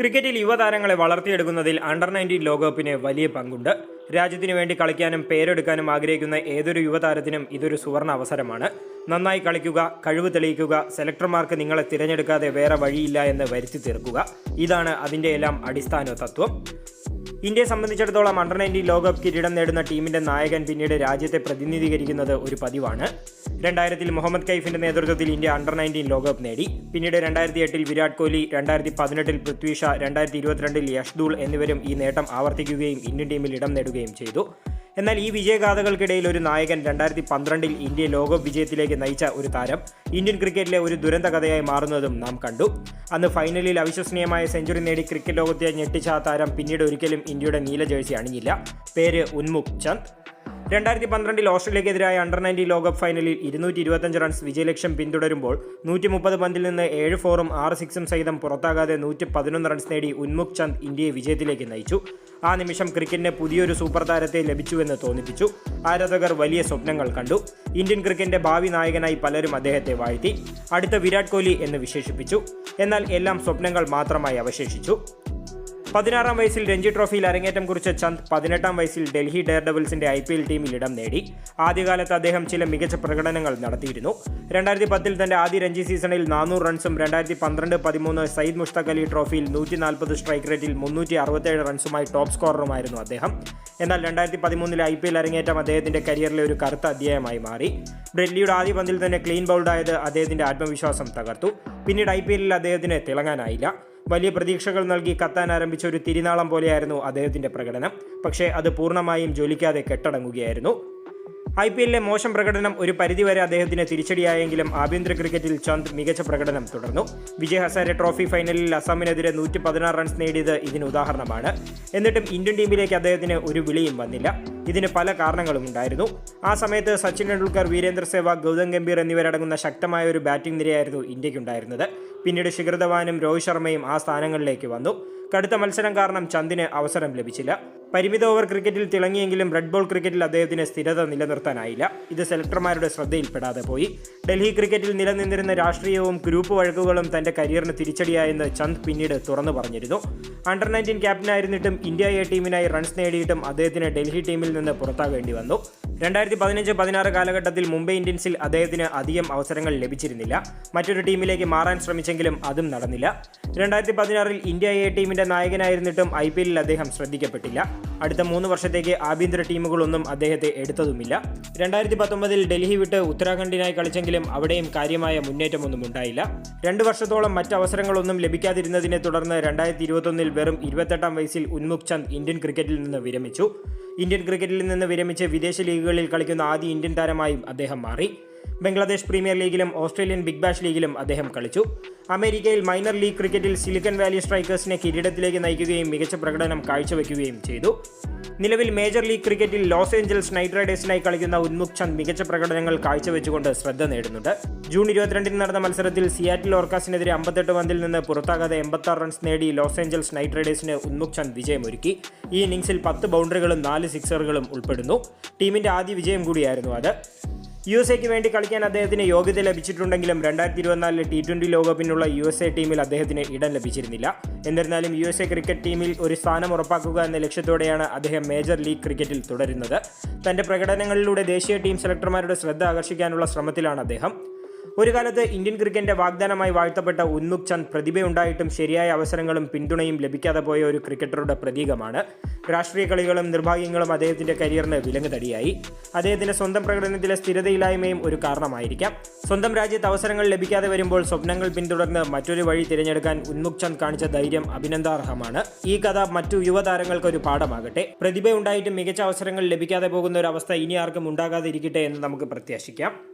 ക്രിക്കറ്റിൽ യുവതാരങ്ങളെ വളർത്തിയെടുക്കുന്നതിൽ under nineteen ലോകകപ്പിന് വലിയ പങ്കുണ്ട്. രാജ്യത്തിനു വേണ്ടി കളിക്കാനും പേരെടുക്കാനും ആഗ്രഹിക്കുന്ന ഏതൊരു യുവതാരത്തിനും ഇതൊരു സുവർണ അവസരമാണ്. നന്നായി കളിക്കുക കഴിവ് തെളിയിക്കുക സെലക്ടർമാർക്ക് നിങ്ങളെ തിരഞ്ഞെടുക്കാതെ വേറെ വഴിയില്ല എന്ന് വരുത്തി തീർക്കുക. ഇതാണ് അതിന്റെ എല്ലാം അടിസ്ഥാന തത്വം. ഇന്ത്യയെ സംബന്ധിച്ചിടത്തോളം അണ്ടർ നയന്റീൻ ലോകകപ്പ് കിരീടം നേടുന്ന ടീമിന്റെ നായകൻ പിന്നീട് രാജ്യത്തെ പ്രതിനിധീകരിക്കുന്നത് ഒരു പതിവാണ്. രണ്ടായിരത്തിൽ മുഹമ്മദ് കൈഫിന്റെ നേതൃത്വത്തിൽ ഇന്ത്യ അണ്ടർ നയന്റീൻ ലോകകപ്പ് നേടി. പിന്നീട് രണ്ടായിരത്തി എട്ടിൽ വിരാട് കോഹ്ലി രണ്ടായിരത്തി പതിനെട്ടിൽ പൃഥ്വി ഷാ രണ്ടായിരത്തി ഇരുപത്തിരണ്ടിൽ യഷ്ദൂൾ എന്നിവരും ഈ നേട്ടം ആവർത്തിക്കുകയും ഇന്ത്യൻ ടീമിൽ ഇടം നേടുകയും ചെയ്തു. എന്നാൽ ഈ വിജയഗാഥകൾക്കിടയിൽ ഒരു നായകൻ രണ്ടായിരത്തി പന്ത്രണ്ടിൽ ഇന്ത്യ ലോകകപ്പ് വിജയത്തിലേക്ക് നയിച്ച ഒരു താരം ഇന്ത്യൻ ക്രിക്കറ്റിലെ ഒരു ദുരന്ത കഥയായി മാറുന്നതും നാം കണ്ടു. അന്ന് ഫൈനലിൽ അവിശ്വസനീയമായ സെഞ്ചുറി നേടി ക്രിക്കറ്റ് ലോകത്തെ ഞെട്ടിച്ച ആ താരം പിന്നീട് ഒരിക്കലും ഇന്ത്യയുടെ നീല ജേഴ്സി അണിഞ്ഞില്ല. പേര് ഉന്മുഖ് ചന്ദ്. രണ്ടായിരത്തി പന്ത്രണ്ടിൽ ഓസ്ട്രേലിയക്കെതിരായ അണ്ടർ നയന്റീൻ ലോകകപ്പ് ഫൈനലിൽ ഇരുന്നൂറ്റി ഇരുപത്തഞ്ച് റൺസ് വിജയലക്ഷ്യം പിന്തുടരുമ്പോൾ നൂറ്റി മുപ്പത് പന്തിൽ നിന്ന് ഏഴ് ഫോറും ആറ് സിക്സും സഹിതം പുറത്താകാതെ നൂറ്റി പതിനൊന്ന് റൺസ് നേടി ഉന്മുഖ് ചന്ദ് ഇന്ത്യയെ വിജയത്തിലേക്ക് നയിച്ചു. ആ നിമിഷം ക്രിക്കറ്റിന് പുതിയൊരു സൂപ്പർ താരത്തെ ലഭിച്ചുവെന്ന് തോന്നിപ്പിച്ചു. ആരാധകർ വലിയ സ്വപ്നങ്ങൾ കണ്ടു. ഇന്ത്യൻ ക്രിക്കറ്റിന്റെ ഭാവി നായകനായി പലരും അദ്ദേഹത്തെ വാഴ്ത്തി. അടുത്ത വിരാട് കോഹ്ലി എന്ന് വിശേഷിപ്പിച്ചു. എന്നാൽ എല്ലാം സ്വപ്നങ്ങൾ മാത്രമായി അവശേഷിച്ചു. പതിനാറാം വയസ്സിൽ രഞ്ജി ട്രോഫിയിൽ അരങ്ങേറ്റം കുറിച്ച ചന്ദ് പതിനെട്ടാം വയസ്സിൽ ഡൽഹി ഡെയർ ഡബിൾസിന്റെ ഐ ടീമിൽ ഇടം നേടി. ആദ്യകാലത്ത് അദ്ദേഹം ചില മികച്ച പ്രകടനങ്ങൾ നടത്തിയിരുന്നു. രണ്ടായിരത്തി പത്തിൽ തന്റെ ആദ്യ രഞ്ജി സീസണിൽ നാനൂറ് റൺസും രണ്ടായിരത്തി പന്ത്രണ്ട് പതിമൂന്ന് സയ്യിദ് മുഷ്തഖ് അലി ട്രോഫിയിൽ നൂറ്റി നാൽപ്പത് സ്ട്രൈക്ക് റേറ്റിൽ മുന്നൂറ്റി അറുപത്തേഴ് റൺസുമായി ടോപ്പ് സ്കോററുമായിരുന്നു അദ്ദേഹം. എന്നാൽ രണ്ടായിരത്തി പതിമൂന്നിലെ ഐ പി എൽ അരങ്ങേറ്റം അദ്ദേഹത്തിന്റെ കരിയറിലെ ഒരു കറുത്ത അധ്യായമായി മാറി. ഡൽഹിയുടെ ആദ്യ പന്തിൽ തന്നെ ക്ലീൻ ബൗൾഡായത് അദ്ദേഹത്തിന്റെ ആത്മവിശ്വാസം തകർത്തു. പിന്നീട് ഐ പി എല്ലിൽ അദ്ദേഹത്തിന് തിളങ്ങാനായില്ല. വലിയ പ്രതീക്ഷകൾ നൽകി കത്താൻ ആരംഭിച്ച ഒരു തിരിനാളം പോലെയായിരുന്നു അദ്ദേഹത്തിന്റെ പ്രകടനം. പക്ഷേ അത് പൂർണമായും ജ്വലിക്കാതെ കെട്ടടങ്ങുകയായിരുന്നു. ഐ പി എല്ലിലെ മോശം പ്രകടനം ഒരു പരിധിവരെ അദ്ദേഹത്തിന് തിരിച്ചടിയായെങ്കിലും ആഭ്യന്തര ക്രിക്കറ്റിൽ ചന്ദ് മികച്ച പ്രകടനം തുടർന്നു. വിജയ് ഹസാരെ ട്രോഫി ഫൈനലിൽ അസാമിനെതിരെ നൂറ്റി പതിനാറ് റൺസ് നേടിയത് ഇതിന് ഉദാഹരണമാണ്. എന്നിട്ടും ഇന്ത്യൻ ടീമിലേക്ക് അദ്ദേഹത്തിന് ഒരു വിളിയും വന്നില്ല. ഇതിന് പല കാരണങ്ങളും ഉണ്ടായിരുന്നു. ആ സമയത്ത് സച്ചിൻ ടെണ്ടുൽക്കർ വീരേന്ദ്ര സേവാഗ് ഗൗതം ഗംഭീർ എന്നിവരടങ്ങുന്ന ശക്തമായ ഒരു ബാറ്റിംഗ് നിരയായിരുന്നു ഇന്ത്യക്കുണ്ടായിരുന്നത്. പിന്നീട് ശിഖർ ധവാനും രോഹിത് ശർമ്മയും ആ സ്ഥാനങ്ങളിലേക്ക് വന്നു. കടുത്ത മത്സരം കാരണം ചന്ദിന് അവസരം ലഭിച്ചില്ല. പരിമിത ഓവർ ക്രിക്കറ്റിൽ തിളങ്ങിയെങ്കിലും റെഡ് ബോൾ ക്രിക്കറ്റിൽ അദ്ദേഹത്തിന് സ്ഥിരത നിലനിർത്താനായില്ല. ഇത് സെലക്ടർമാരുടെ ശ്രദ്ധയിൽപ്പെടാതെ പോയി. ഡൽഹി ക്രിക്കറ്റിൽ നിലനിന്നിരുന്ന രാഷ്ട്രീയവും ഗ്രൂപ്പ് വഴക്കുകളും തന്റെ കരിയറിന് തിരിച്ചടിയായെന്ന് ചന്ദ് പിന്നീട് തുറന്നു പറഞ്ഞിരുന്നു. അണ്ടർ നയന്റീൻ ക്യാപ്റ്റനായിരുന്നിട്ടും ഇന്ത്യ എ ടീമിനായി റൺസ് നേടിയിട്ടും അദ്ദേഹത്തിന് ഡൽഹി ടീമിൽ നിന്ന് പുറത്താകേണ്ടി വന്നു. രണ്ടായിരത്തി പതിനഞ്ച് പതിനാറ് കാലഘട്ടത്തിൽ മുംബൈ ഇന്ത്യൻസിൽ അദ്ദേഹത്തിന് അധികം അവസരങ്ങൾ ലഭിച്ചിരുന്നില്ല. മറ്റൊരു ടീമിലേക്ക് മാറാൻ ശ്രമിച്ചെങ്കിലും അതും നടന്നില്ല. രണ്ടായിരത്തി പതിനാറിൽ ഇന്ത്യ എ ടീമിന്റെ നായകനായിരുന്നിട്ടും ഐ പി എല്ലിൽ അദ്ദേഹം ശ്രദ്ധിക്കപ്പെട്ടില്ല. അടുത്ത മൂന്ന് വർഷത്തേക്ക് ആഭ്യന്തര ടീമുകളൊന്നും അദ്ദേഹത്തെ എടുത്തതുമില്ല. രണ്ടായിരത്തി പത്തൊമ്പതിൽ ഡൽഹി വിട്ട് ഉത്തരാഖണ്ഡിനായി കളിച്ചെങ്കിലും അവിടെയും കാര്യമായ മുന്നേറ്റമൊന്നും ഉണ്ടായില്ല. രണ്ട് വർഷത്തോളം മറ്റ് അവസരങ്ങളൊന്നും ലഭിക്കാതിരുന്നതിനെ തുടർന്ന് രണ്ടായിരത്തി ഇരുപത്തൊന്നിൽ വെറും ഇരുപത്തെട്ടാം വയസ്സിൽ ഉന്മുഖ് ചന്ദ് ഇന്ത്യൻ ക്രിക്കറ്റിൽ നിന്ന് വിരമിച്ചു. ഇന്ത്യൻ ക്രിക്കറ്റിൽ നിന്ന് വിരമിച്ച് വിദേശ ലീഗുകളിൽ കളിക്കുന്ന ആദ്യ ഇന്ത്യൻ താരമായും അദ്ദേഹം മാറി. ബംഗ്ലാദേശ് പ്രീമിയർ ലീഗിലും ഓസ്ട്രേലിയൻ ബിഗ് ബാഷ് ലീഗിലും അദ്ദേഹം കളിച്ചു. അമേരിക്കയിൽ മൈനർ ലീഗ് ക്രിക്കറ്റിൽ സിലിക്കൺ വാലി സ്ട്രൈക്കേഴ്സിനെ കിരീടത്തിലേക്ക് നയിക്കുകയും മികച്ച പ്രകടനം കാഴ്ചവെക്കുകയും ചെയ്തു. നിലവിൽ മേജർ ലീഗ് ക്രിക്കറ്റിൽ ലോസ് ഏഞ്ചൽസ് നൈറ്റ് റൈഡേഴ്സിനായി കളിക്കുന്ന ഉന്മുഖ് ചന്ദ് മികച്ച പ്രകടനങ്ങൾ കാഴ്ചവെച്ചുകൊണ്ട് ശ്രദ്ധ നേടുന്നുണ്ട്. ജൂൺ ഇരുപത്തിരണ്ടിന് നടന്ന മത്സരത്തിൽ സിയാറ്റിൽ ഓർക്കാസിനെതിരെ അമ്പത്തെട്ട് പന്തിൽ നിന്ന് പുറത്താകാതെ എൺപത്തി റൺസ് നേടി ലോസ് ഏഞ്ചൽസ് നൈറ്റ് റൈഡേഴ്സിന് ഉന്മുഖ് ചന്ദ് വിജയമൊരുക്കി. ഈ ഇന്നിംഗ്സിൽ പത്ത് ബൗണ്ടറികളും നാല് സിക്സറുകളും ഉൾപ്പെടുന്നു. ടീമിന്റെ ആദ്യ വിജയം കൂടിയായിരുന്നു അത്. യു എസ് എക്ക് വേണ്ടി കളിക്കാൻ അദ്ദേഹത്തിന് യോഗ്യത ലഭിച്ചിട്ടുണ്ടെങ്കിലും രണ്ടായിരത്തി ഇരുപത്തിനാലിലെ ടി ട്വന്റി ലോകകപ്പിനുള്ള യു എസ് എ ടീമിൽ അദ്ദേഹത്തിന് ഇടം ലഭിച്ചിരുന്നില്ല. എന്നിരുന്നാലും യു എസ് എ ക്രിക്കറ്റ് ടീമിൽ ഒരു സ്ഥാനം ഉറപ്പാക്കുക എന്ന ലക്ഷ്യത്തോടെയാണ് അദ്ദേഹം മേജർ ലീഗ് ക്രിക്കറ്റിൽ തുടരുന്നത്. തന്റെ പ്രകടനങ്ങളിലൂടെ ദേശീയ ടീം സെലക്ടർമാരുടെ ശ്രദ്ധ ആകർഷിക്കാനുള്ള ശ്രമത്തിലാണ് അദ്ദേഹം. ഒരു കാലത്ത് ഇന്ത്യൻ ക്രിക്കറ്റിന്റെ വാഗ്ദാനമായി വാഴ്ത്തപ്പെട്ട ഉന്നുക് ചന്ദ് പ്രതിഭയുണ്ടായിട്ടും ശരിയായ അവസരങ്ങളും പിന്തുണയും ലഭിക്കാതെ പോയ ഒരു ക്രിക്കറ്ററുടെ പ്രതീകമാണ്. രാഷ്ട്രീയ കളികളും നിർഭാഗ്യങ്ങളും അദ്ദേഹത്തിന്റെ കരിയറിന് വിലങ്ങുതടിയായി. അദ്ദേഹത്തിന്റെ സ്വന്തം പ്രകടനത്തിലെ സ്ഥിരതയില്ലായ്മയും ഒരു കാരണമായിരിക്കാം. സ്വന്തം രാജ്യത്ത് അവസരങ്ങൾ ലഭിക്കാതെ വരുമ്പോൾ സ്വപ്നങ്ങൾ പിന്തുടർന്ന് മറ്റൊരു വഴി തിരഞ്ഞെടുക്കാൻ ഉന്മുക് ചന്ദ് കാണിച്ച ധൈര്യം അഭിനന്ദാർഹമാണ്. ഈ കഥ മറ്റു യുവതാരങ്ങൾക്ക് ഒരു പാഠമാകട്ടെ. പ്രതിഭയുണ്ടായിട്ടും മികച്ച അവസരങ്ങൾ ലഭിക്കാതെ പോകുന്ന ഒരു അവസ്ഥ ഇനി ആർക്കും ഉണ്ടാകാതിരിക്കട്ടെ എന്ന് നമുക്ക് പ്രത്യാശിക്കാം.